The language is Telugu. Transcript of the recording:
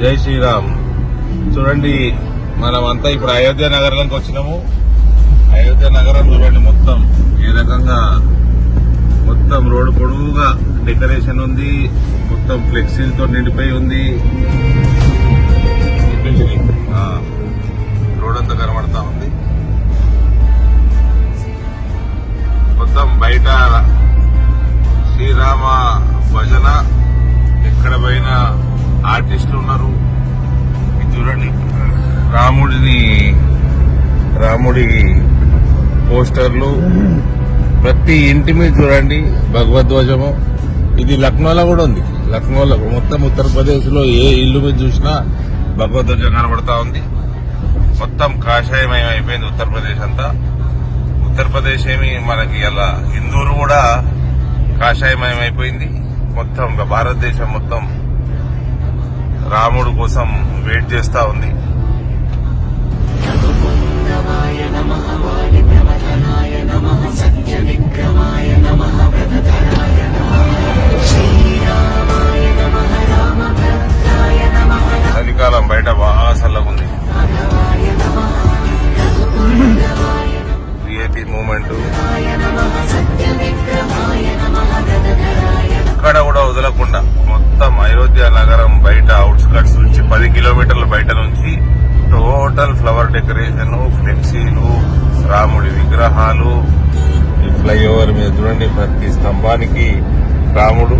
జై శ్రీరామ్. చూడండి మనమంతా ఇప్పుడు అయోధ్య నగరంలోకి వచ్చినాము. అయోధ్య నగరం చూడండి మొత్తం ఏ రకంగా మొత్తం రోడ్డు పొడవుగా డెకరేషన్ ఉంది మొత్తం ఫ్లెక్సీలతో నిండిపోయి ఉంది. రోడ్ అంతా కనబడతా ఉంది. మొత్తం బయట శ్రీరామ భజన ఆర్టిస్టులు ఉన్నారు. ఇది చూడండి రాముడిని రాముడి పోస్టర్లు ప్రతి ఇంటి మీద చూడండి భగవద్ధ్వజము. ఇది లక్నోలో కూడా ఉంది. లక్నోలో మొత్తం ఉత్తరప్రదేశ్లో ఏ ఇల్లు మీద చూసినా భగవద్ధ్వజం కనబడతా ఉంది. మొత్తం కాషాయమయం అయిపోయింది ఉత్తరప్రదేశ్ అంతా. ఉత్తరప్రదేశ్ ఏమి మనకి అలా హిందూరు కూడా కాషాయమయం అయిపోయింది. మొత్తం భారతదేశం మొత్తం రాముడు కోసం వెయిట్ చేస్తా ఉంది. చలికాలం బయట బాగా చల్లగుంది. VIP moment. ఎక్కడ కూడా వదలకుండా మొత్తం అయోధ్య నగరం బయట అవుట్స్కట్స్ డెకరేషన్ ఫ్లెక్సీలు రాముడి విగ్రహాలు ఈ ఫ్లైఓవర్ మీద చూడండి ప్రతి స్తంభానికి రాముడు.